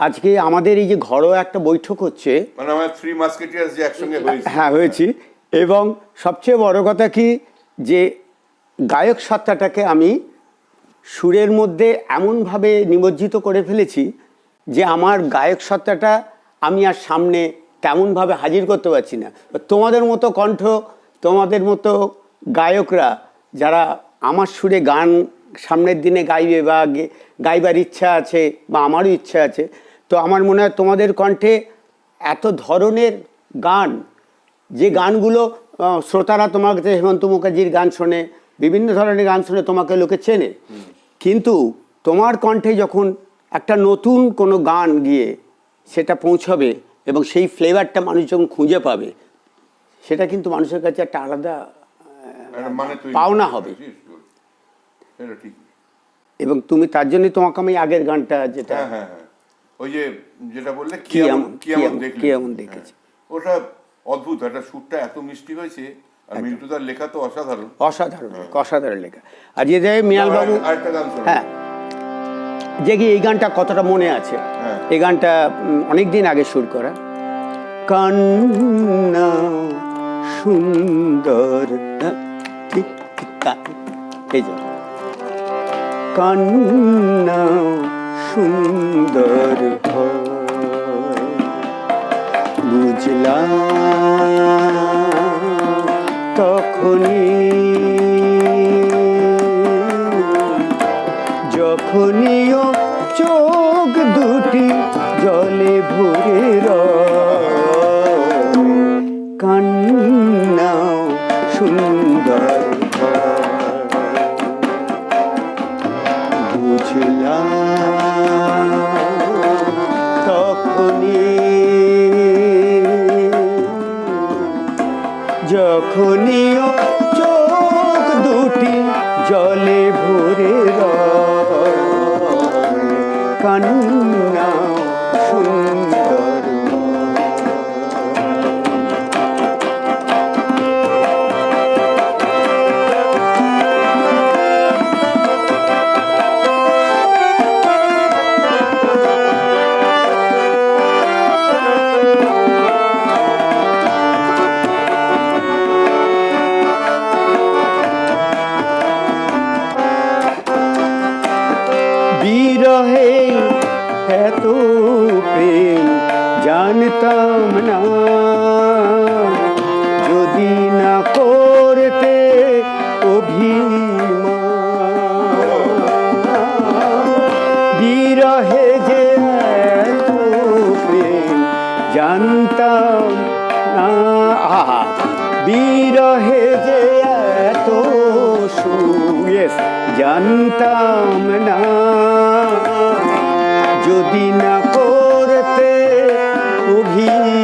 আজকে আমাদের এই যে ঘরোয়া একটা বৈঠক হচ্ছে মানে আমার থ্রি মাস্কেটিয়ার্স যে একসঙ্গে হয়েছে। হ্যাঁ হয়েছি। এবং সবচেয়ে বড় কথা কি যে গায়ক সত্তাটাকে আমি সুরের মধ্যে এমনভাবে নিমজ্জিত করে ফেলেছি যে আমার গায়ক সত্তাটা আমি আর সামনে তেমনভাবে হাজির করতে পারছি না। তোমাদের মতো কণ্ঠ তোমাদের মতো গায়করা যারা আমার সুরে গান সামনের দিনে গাইবে বা গাইবার ইচ্ছা আছে বা আমারও ইচ্ছা আছে তো আমার মনে হয় তোমাদের কণ্ঠে এত ধরনের গান যে গানগুলো শ্রোতারা তোমার কাছে হেমন্ত মুখার্জির গান শোনে বিভিন্ন ধরনের গান শুনে তোমাকে লোকে চেনে কিন্তু তোমার কণ্ঠে যখন একটা নতুন কোনো গান গিয়ে সেটা পৌঁছবে এবং সেই ফ্লেভারটা মানুষ যখন খুঁজে পাবে সেটা কিন্তু মানুষের কাছে একটা আলাদা মানে পাওনা হবে। পারছিস? এটা ঠিক। এবং তুমি তার জন্যই তোমাকে আমি আগের গানটা যেটা হ্যাঁ হ্যাঁ হ্যাঁ। ওই যে যেটা বললে কি এমন কি এমন এমন- কি এমন দেখেছি। হ্যাঁ। ওটা অদ্ভুত একটা সুরটা এত মিষ্টি হয়েছে আর মিন্টুদার লেখা তো অসাধারণ। অসাধারণ অসাধারণ লেখা। আর যে আরেকটা গান হ্যাঁ। যে কি এই গানটা কতটা মনে আছে? হ্যাঁ। এই গানটা অনেক দিন আগে সুর করা। কান্না সুন্দর হ্যাঁ, এই যে। কান্না সুন্দর বুঝলাম তখনই যখনই চোখ দুটি জলে ভরে রয়, তখনই যখনই ও চোখ দুটি জলে ভরে রয়, বিরহে যে জানতাম না। আহা, বিরহে যে এত সুয়েস জানতাম না। যদি না করতে অভিমান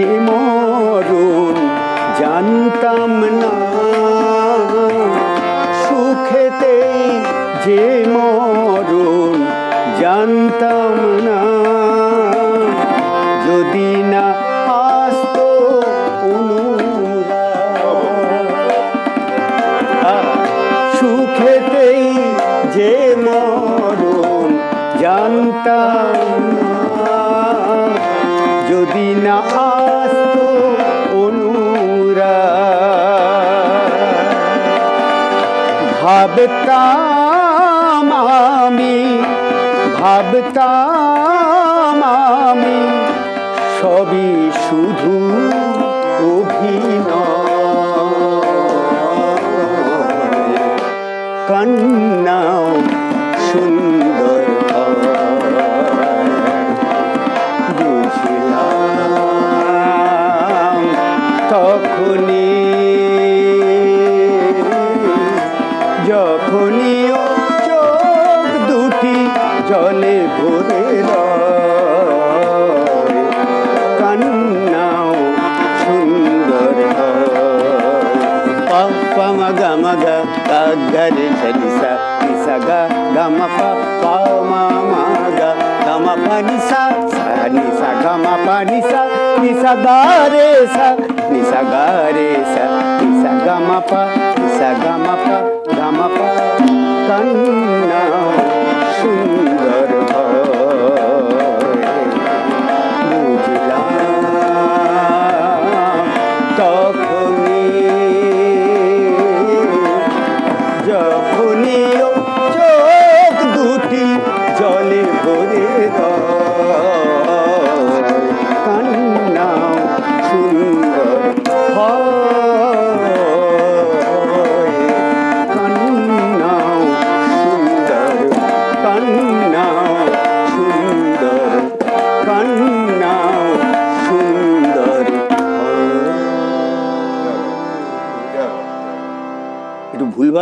যে মরণ জানতাম না। সুখেতেই যে মরণ জানতাম না। যদি না আসতো সুখেতেই যে মরণ জানতাম না। যদি না ভাবতাম আমি ভাবতাম আমি সবই শুধু অভিনয়। কন্যাও যখনই চোখ দুটি জলে ভরে কান্নাও সুন্দর পা মগা মগা গরে সরিসা নিসা গা গামা পা পা, মা মা, গা পা নিসা নিসা গামা পা নিসা নিসা সা নিসা গা সা নিসা গামা পা নিসা গামা গামা পা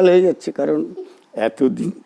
হয়ে যাচ্ছে কারণ এতদিন